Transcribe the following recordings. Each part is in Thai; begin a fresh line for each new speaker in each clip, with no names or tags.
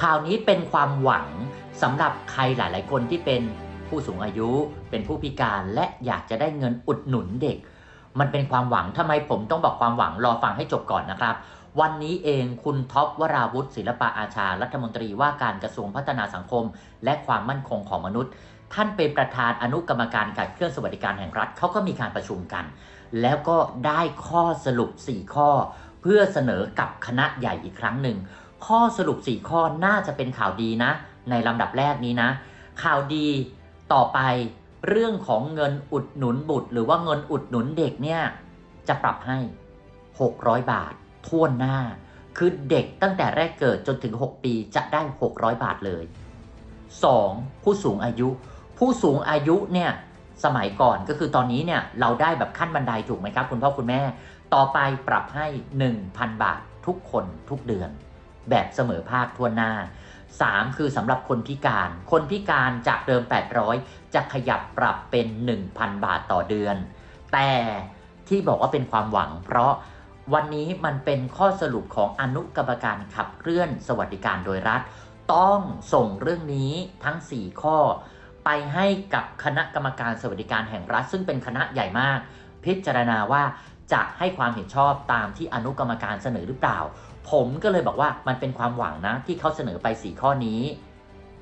ข่าวนี้เป็นความหวังสำหรับใครหลาย ๆ คนที่เป็นผู้สูงอายุ เป็นผู้พิการและอยากจะได้เงินอุดหนุนเด็ก มันเป็นความหวังทำไมผมต้องบอกความหวังรอฟังให้จบก่อนนะครับ วันนี้เองคุณท็อปวราวุฒิศิลปะอาชา รัฐมนตรีว่าการกระทรวงพัฒนาสังคม และความมั่นคงของมนุษย์ ท่านเป็นประธานอนุกรรมการขับเคลื่อนสวัสดิการแห่งรัฐเขาก็มีการประชุมกัน แล้วก็ได้ข้อสรุป 4 ข้อ เพื่อเสนอกับคณะใหญ่อีกครั้งหนึ่ง ข้อสรุป 4 ข้อน่าจะเป็นข่าวดีนะ ในลำดับแรกนี้นะ ข่าวดีต่อไปเรื่องของเงินอุดหนุนบุตร หรือว่าเงินอุดหนุนเด็กเนี่ยจะปรับให้ 600 บาททั่วหน้า คือเด็กตั้งแต่แรกเกิดจนถึง 6 ปีจะได้ 600 บาทเลย 2. ผู้สูงอายุ ผู้สูงอายุเนี่ยสมัยก่อนก็คือตอนนี้เนี่ยเราได้แบบขั้นบันไดถูกไหมครับ คุณพ่อคุณแม่ ต่อไปปรับให้ 1,000 บาททุกคนทุกเดือน แบบเสมอภาคทั่วหน้า 3. คือสำหรับคนพิการ คนพิการจากเดิม 800 จะขยับปรับเป็น 1,000 บาทต่อเดือน แต่ที่บอกว่าเป็นความหวัง เพราะวันนี้มันเป็นข้อสรุปของอนุกรรมการขับเคลื่อนสวัสดิการโดยรัฐ ต้องส่งเรื่องนี้ทั้ง 4 ข้อ ไปให้กับคณะกรรมการสวัสดิการแห่งรัฐ ซึ่งเป็นคณะใหญ่มาก พิจารณาว่าจะให้ความเห็นชอบตามที่อนุกรรมการเสนอหรือเปล่า ผมก็เลยบอกว่ามันเป็นความหวังนะที่เขาเสนอไป 4 ข้อนี้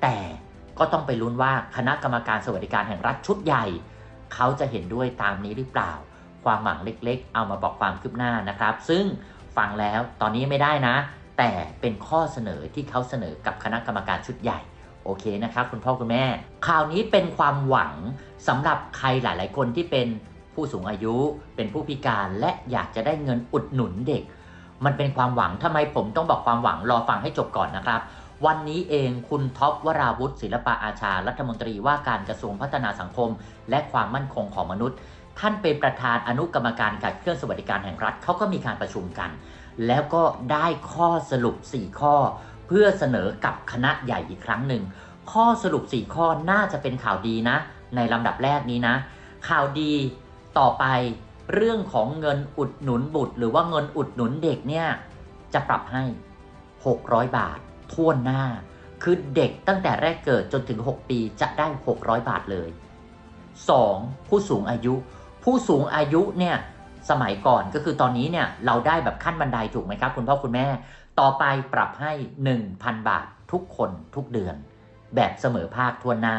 แต่ก็ต้องไปลุ้นว่าคณะกรรมการสวัสดิการแห่งรัฐชุดใหญ่ เขาจะเห็นด้วยตามนี้หรือเปล่า ความหวังเล็กๆ เอามาบอกความคืบหน้านะครับ ซึ่งฟังแล้วตอนนี้ไม่ได้นะ แต่เป็นข้อเสนอที่เขาเสนอกับคณะกรรมการชุดใหญ่โอเคนะครับคุณพ่อคุณแม่ ข่าวนี้เป็นความหวังสำหรับใครหลาย ๆ คนที่เป็นผู้สูงอายุ เป็นผู้พิการและอยากจะได้เงินอุดหนุนเด็ก มันเป็นความหวังทำไมผมต้องบอกความหวังรอฟังให้จบก่อนนะครับ วันนี้เองคุณท็อปวราวุฒิศิลปะอาชา รัฐมนตรีว่าการกระทรวงพัฒนาสังคม และความมั่นคงของมนุษย์ ท่านเป็นประธานอนุกรรมการขับเคลื่อนสวัสดิการแห่งรัฐเขาก็มีการประชุมกัน แล้วก็ได้ข้อสรุป 4 ข้อ เพื่อเสนอกับคณะใหญ่อีกครั้งหนึ่งข้อสรุป 4 ข้อน่าจะเป็นข่าวดีนะ ในลำดับแรกนี้นะ ข่าวดีต่อไป เรื่องของเงินอุดหนุนบุตร หรือว่าเงินอุดหนุนเด็กเนี่ยจะปรับให้ 600 บาททั่วหน้า คือเด็กตั้งแต่แรกเกิดจนถึง 6 ปีจะได้ 600 บาทเลย 2. ผู้สูงอายุ ผู้สูงอายุเนี่ยสมัยก่อนก็คือตอนนี้เนี่ยเราได้แบบขั้นบันไดถูกไหมครับคุณพ่อคุณแม่ ต่อไปปรับให้ 1,000 บาททุกคนทุกเดือน แบบเสมอภาคทั่วหน้า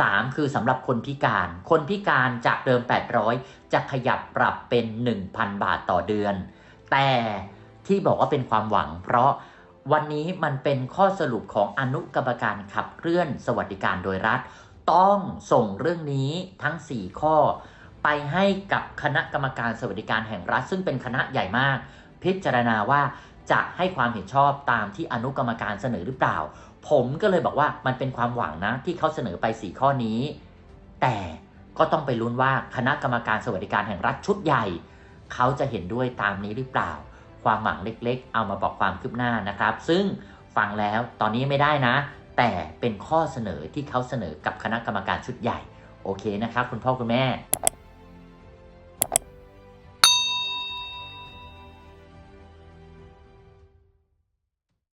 3. คือสำหรับคนพิการ คนพิการจากเดิม 800 จะขยับปรับเป็น 1,000 บาทต่อเดือน แต่ที่บอกว่าเป็นความหวัง เพราะวันนี้มันเป็นข้อสรุปของอนุกรรมการขับเคลื่อนสวัสดิการโดยรัฐ ต้องส่งเรื่องนี้ทั้ง 4 ข้อ ไปให้กับคณะกรรมการสวัสดิการแห่งรัฐ ซึ่งเป็นคณะใหญ่มาก พิจารณาว่าจะให้ความเห็นชอบตามที่อนุกรรมการเสนอหรือเปล่า ผมก็เลยบอกว่ามันเป็นความหวังนะที่เขาเสนอไป 4 ข้อนี้ แต่ก็ต้องไปลุ้นว่าคณะกรรมการสวัสดิการแห่งรัฐชุดใหญ่ เขาจะเห็นด้วยตามนี้หรือเปล่า ความหวังเล็กๆ เอามาบอกความคืบหน้านะครับ ซึ่งฟังแล้วตอนนี้ไม่ได้นะ แต่เป็นข้อเสนอที่เขาเสนอกับคณะกรรมการชุดใหญ่ โอเคนะครับ คุณพ่อคุณแม่